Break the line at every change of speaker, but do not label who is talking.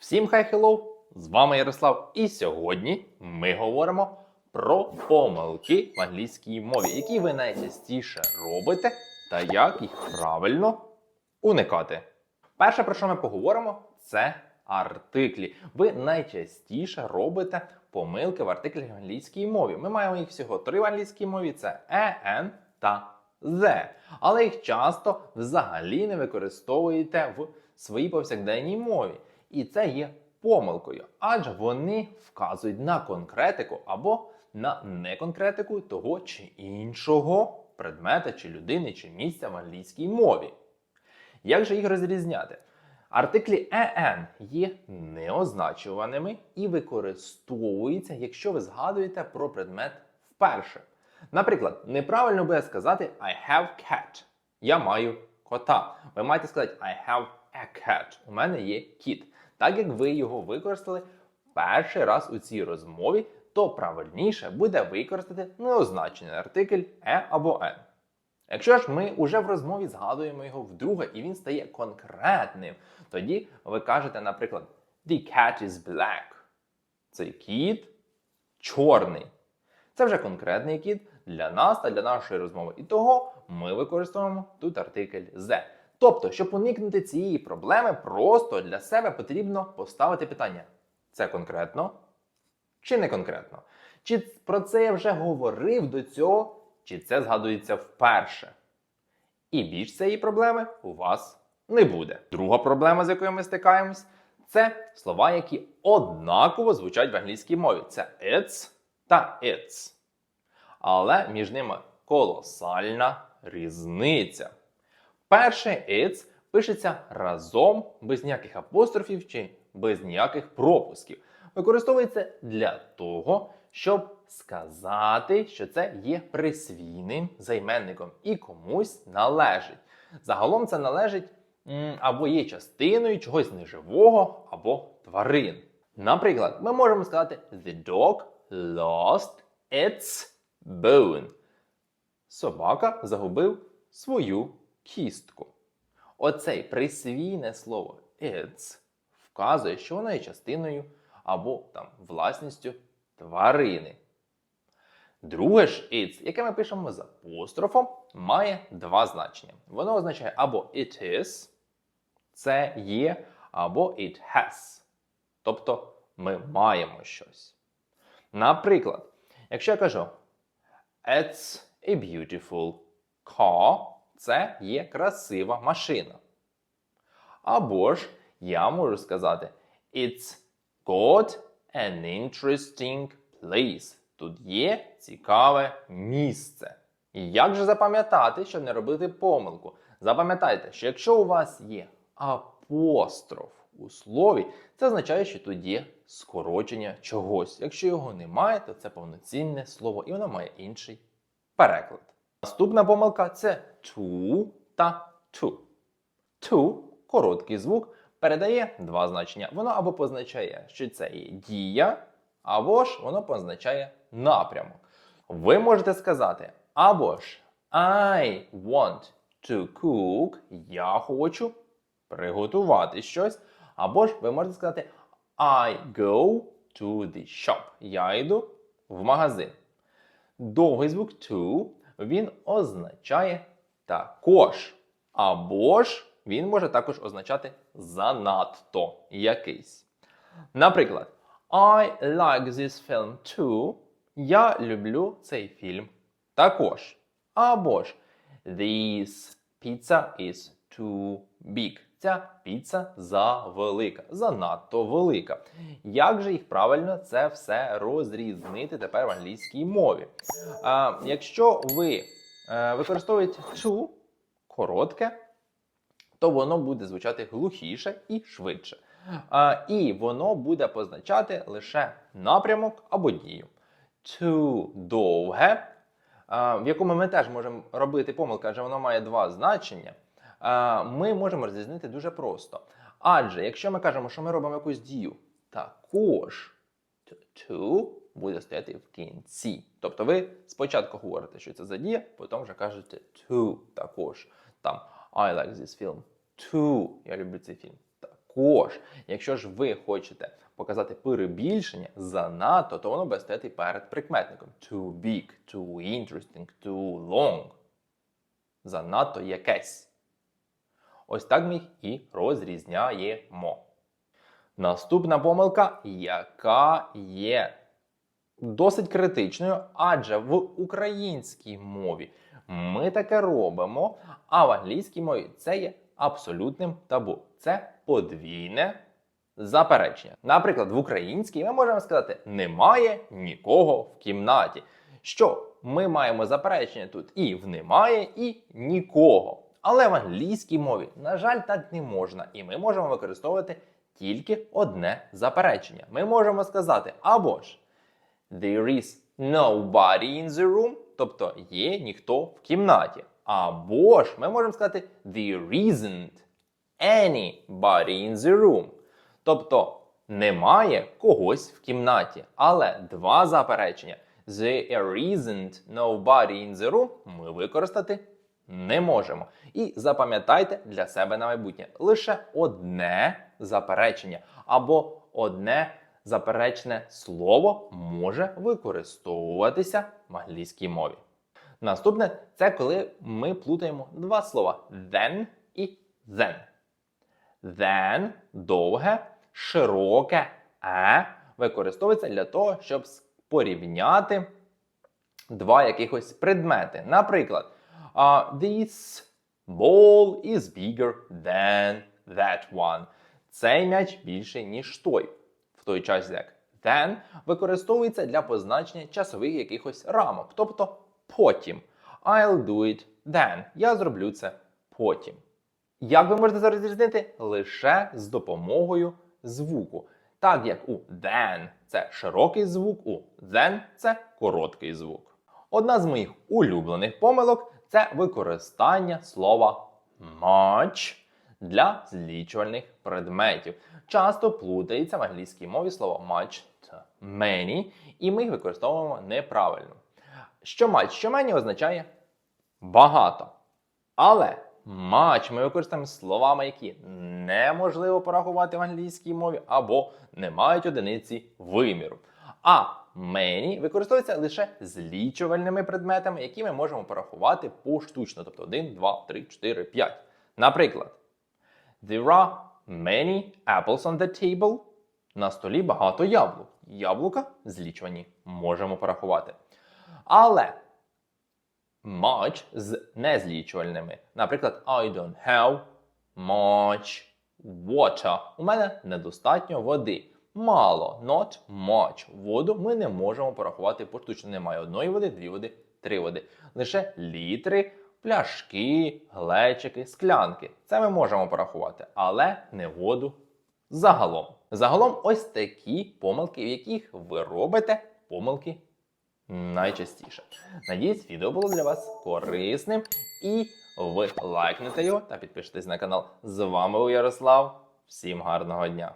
Всім хай хеллоу! З вами Ярослав, і сьогодні ми говоримо про помилки в англійській мові, які ви найчастіше робите, та як їх правильно уникати. Перше, про що ми поговоримо, це артиклі. Ви найчастіше робите помилки в артиклях в англійській мові. Ми маємо їх всього три в англійській мові: це «е», «ен» та «the». Але їх часто взагалі не використовуєте в своїй повсякденній мові. І це є помилкою, адже вони вказують на конкретику або на неконкретику того чи іншого предмета, чи людини, чи місця в англійській мові. Як же їх розрізняти? Артиклі «en» є неозначуваними і використовуються, якщо ви згадуєте про предмет вперше. Наприклад, неправильно буде сказати I have cat. Я маю кота. Ви маєте сказати I have a cat. У мене є кіт. Так як ви його використали перший раз у цій розмові, то правильніше буде використати неозначений артикль е або «en». Якщо ж ми вже в розмові згадуємо його вдруге і він стає конкретним, тоді ви кажете, наприклад, The cat is black. Цей кіт чорний. Це вже конкретний кіт для нас та для нашої розмови. І того ми використовуємо тут артикль «the». Тобто, щоб уникнути цієї проблеми, просто для себе потрібно поставити питання: це конкретно чи не конкретно? Чи про це я вже говорив до цього, чи це згадується вперше? І більш цієї проблеми у вас не буде. Друга проблема, з якою ми стикаємось, це слова, які однаково звучать в англійській мові. Це it's та it's. Але між ними колосальна різниця. Перше it's пишеться разом, без ніяких апострофів чи без ніяких пропусків. Використовується для того, щоб сказати, що це є присвійним займенником і комусь належить. Загалом це належить або є частиною чогось неживого, або тварин. Наприклад, ми можемо сказати The dog lost its bone. Собака загубив свою кістку. Оцей присвійне слово it's вказує, що вона є частиною або там власністю тварини. Друге ж it's, яке ми пишемо з апострофом, має два значення. Воно означає або it is, це є, або it has. Тобто ми маємо щось. Наприклад, якщо я кажу It's a beautiful car, це є красива машина. Або ж я можу сказати It's got an interesting place. Тут є цікаве місце. І як же запам'ятати, щоб не робити помилку? Запам'ятайте, що якщо у вас є апостроф у слові, це означає, що тут є скорочення чогось. Якщо його немає, то це повноцінне слово і воно має інший переклад. Наступна помилка це to та to. To – короткий звук, передає два значення. Воно або позначає, що це є дія, або ж воно позначає напрямок. Ви можете сказати або ж I want to cook, я хочу приготувати щось. Або ж ви можете сказати I go to the shop. Я йду в магазин. Довгий звук to він означає також. Або ж він може також означати занадто якийсь. Наприклад, I like this film too. Я люблю цей фільм також. Або ж This pizza is too big. Ця піца завелика, занадто велика. Як же їх правильно це все розрізнити тепер в англійській мові? А, якщо ви е, використовуєте to коротке, то воно буде звучати глухіше і швидше. А, і воно буде позначати лише напрямок або дію. To довге, а, в якому ми теж можемо робити помилку, адже воно має два значення. Ми можемо розрізнити дуже просто. Адже якщо ми кажемо, що ми робимо якусь дію, також to буде стояти в кінці. Тобто ви спочатку говорите, що це за дія, потім вже кажете to також. Там I like this film. To. Я люблю цей фільм. Також, якщо ж ви хочете показати перебільшення занадто, то воно буде стояти перед прикметником. Too big, too interesting, too long. Занадто якесь. Ось так ми їх і розрізняємо. Наступна помилка, яка є досить критичною, адже в українській мові ми таке робимо, а в англійській мові це є абсолютним табу. Це подвійне заперечення. Наприклад, в українській ми можемо сказати немає нікого в кімнаті. Що ми маємо заперечення тут і в немає, і нікого. Але в англійській мові, на жаль, так не можна, і ми можемо використовувати тільки одне заперечення. Ми можемо сказати або ж There is nobody in the room, тобто є ніхто в кімнаті. Або ж ми можемо сказати There isn't anybody in the room. Тобто немає когось в кімнаті. Але два заперечення There isn't nobody in the room ми використати не можемо. І запам'ятайте для себе на майбутнє лише одне заперечення або одне заперечне слово може використовуватися в англійській мові. Наступне це коли ми плутаємо два слова then і then. Then довге, широке е використовується для того, щоб порівняти два якихось предмети. Наприклад, this ball is bigger than that one. Цей м'яч більший, ніж той. В той час як then використовується для позначення часових якихось рамок, тобто потім. I'll do it then. Я зроблю це потім. Як ви можете це розрізнити? Лише з допомогою звуку. Так як у then це широкий звук, у then це короткий звук. Одна з моїх улюблених помилок це використання слова much для злічувальних предметів. Часто плутається в англійській мові слово much та many, і ми їх використовуємо неправильно. Що much, що many означає багато. Але much ми використовуємо словами, які неможливо порахувати в англійській мові або не мають одиниці виміру. А many використовується лише злічувальними предметами, які ми можемо порахувати поштучно, тобто 1, 2, 3, 4, 5. Наприклад, There are many apples on the table. На столі багато яблук. Яблука злічувані можемо порахувати. Але much з незлічувальними. Наприклад, I don't have much water. У мене недостатньо води. Мало, not much. Воду ми не можемо порахувати поштучно. Немає одної води, дві води, три води. Лише літри, пляшки, глечики, склянки. Це ми можемо порахувати, але не воду загалом. Загалом ось такі помилки, в яких ви робите помилки найчастіше. Надіюсь, відео було для вас корисним і ви лайкнете його та підпишитесь на канал. З вами був Ярослав. Всім гарного дня!